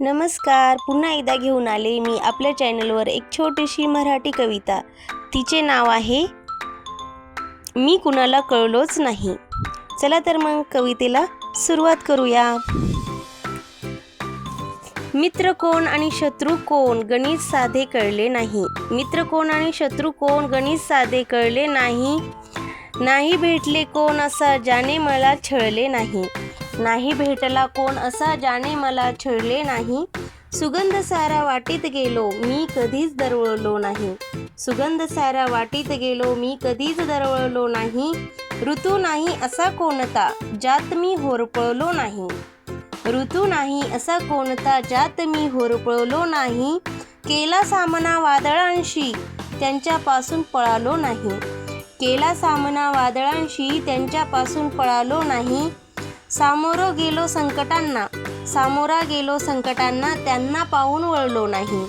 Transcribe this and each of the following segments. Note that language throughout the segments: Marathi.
नमस्कार पुन्हा एकदा घेऊन आले मी आपल्या चॅनलवर एक छोटीशी मराठी कविता. तिचे नाव आहे मी कुणाला कळलोच नाही. चला तर मग कवितेला सुरुवात करूया. मित्र कोण आणि शत्रू कोण गणित साधे कळले नाही. मित्र कोण आणि शत्रू कोण गणित साधे कळले नाही. नाही भेटले कोण असा ज्याने मला छळले नाही. नाही भेटला कोण असा ज्याने मला छळले नाही. सुगंध सारा वाटीत गेलो मी कधीच दरवळलो नाही. सुगंध सारा वाटीत गेलो मी कधीच दरवळलो नाही. ऋतू नाही असा कोणता ज्यात मी होरपळलो नाही. ऋतू नाही असा कोणता ज्यात मी होरपळलो नाही. केला सामना वादळांशी त्यांच्यापासून पळालो नाही. केला सामना वादळांशी त्यांच्यापासून पळालो नाही. सामोरं गेलो संकटांना. सामोरा गेलो संकटांना त्यांना पाहून वळलो नाही.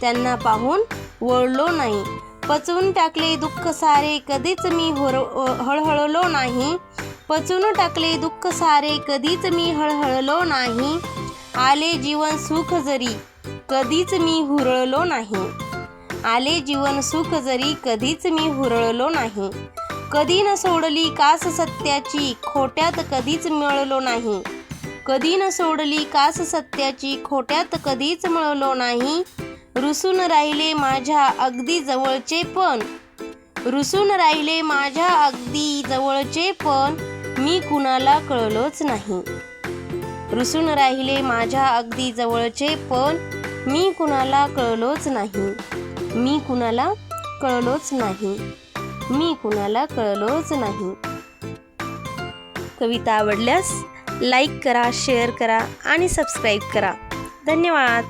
त्यांना पाहून वळलो नाही. पचवून टाकले दुःख सारे कधीच मी होर हळहळलो नाही. पचवून टाकले दुःख सारे कधीच मी हळहळलो नाही. आले जीवन सुख जरी कधीच मी हुरळलो नाही. आले जीवन सुख जरी कधीच मी हुरळलो नाही. कधी न सोडली कास सत्याची खोट्यात कधीच मिळलो नाही. कधी न सोडली कास सत्याची खोट्यात कधीच मिळलो नाही. रुसून राहिले माझ्या अगदी जवळचे पण. रुसून राहिले माझ्या अगदी जवळचे पण मी कुणाला कळलोच नाही. रुसून राहिले माझ्या अगदी जवळचे पण मी कुणाला कळलोच नाही. मी कुणाला कळलोच नाही. मी कुणाला कळलोच नाही. कविता आवडल्यास लाईक करा शेअर करा आणि सबस्क्राईब करा. धन्यवाद.